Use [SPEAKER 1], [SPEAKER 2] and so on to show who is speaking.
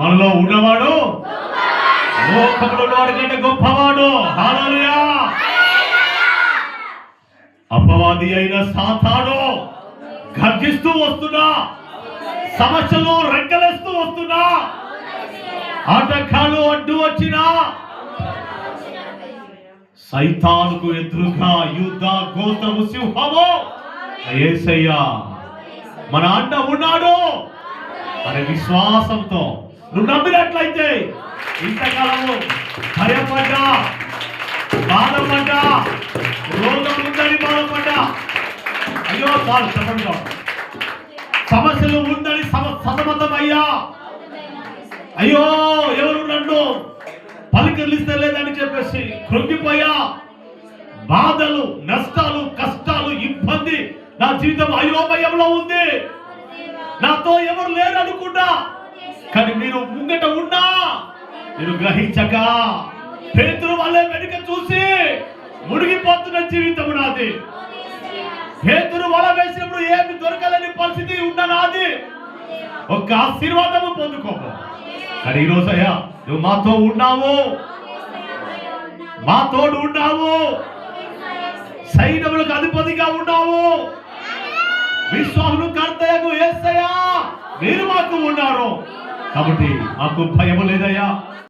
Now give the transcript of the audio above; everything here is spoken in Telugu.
[SPEAKER 1] మనలో ఉన్నవాడు లోకంలో ఉన్నవాడు కంటే గొప్పవాడు. అపవాది అయిన సాతాడు గర్జిస్తూ వస్తున్నా. సమస్యలు రెక్కలేస్తూ వస్తున్నా. ఆటంకాలు అడ్డు వచ్చినా. సైతానుకు ఎదురుగా యుద్ధ గోతము సింహము. ఏసయ్యా మన అంట ఉన్నాడు. అనే విశ్వాసంతో నువ్వు నమ్మినట్లయితే ఇంతకాలము భయపడ్డా బాధపడ్డా రోగం ఉందని బాధపడ్డా. అయ్యో చాలు చెప్పండి సమస్యలు ఉందని సమ సతమతమయ్యా. అయ్యో ఎవరు నన్ను పలికలిస్తే లేదని చెప్పేసి కృంగిపోయా. బాధలు నష్టాలు కష్టాలు ఇబ్బంది నా జీవితం అయోమయంలో ఉంది. నాతో ఎవరు లేరు అనుకుంటా కానీ మీరు ముంగట ఉన్నా మీరు గ్రహించక పేతురు వల్ల వెనుక చూసి మునిగిపోతున్న జీవితం నాది. పేతురు వల వేసినప్పుడు ఏమి దొరకలేని పరిస్థితి ఉన్న నాది. ఒక్క ఆశీర్వాదము పొందుకోము కానీ ఈరోజు అయ్యా నువ్వు మాతో ఉన్నావు. మాతోడు ఉన్నావు. సైన్యములకు అధిపతిగా ఉన్నావు. విశ్వాములు కర్తయ్యకు ఏసయ్యా మీరు మాకు ఉన్నారు. కాబట్టి మాకు భయం లేదయ్యా.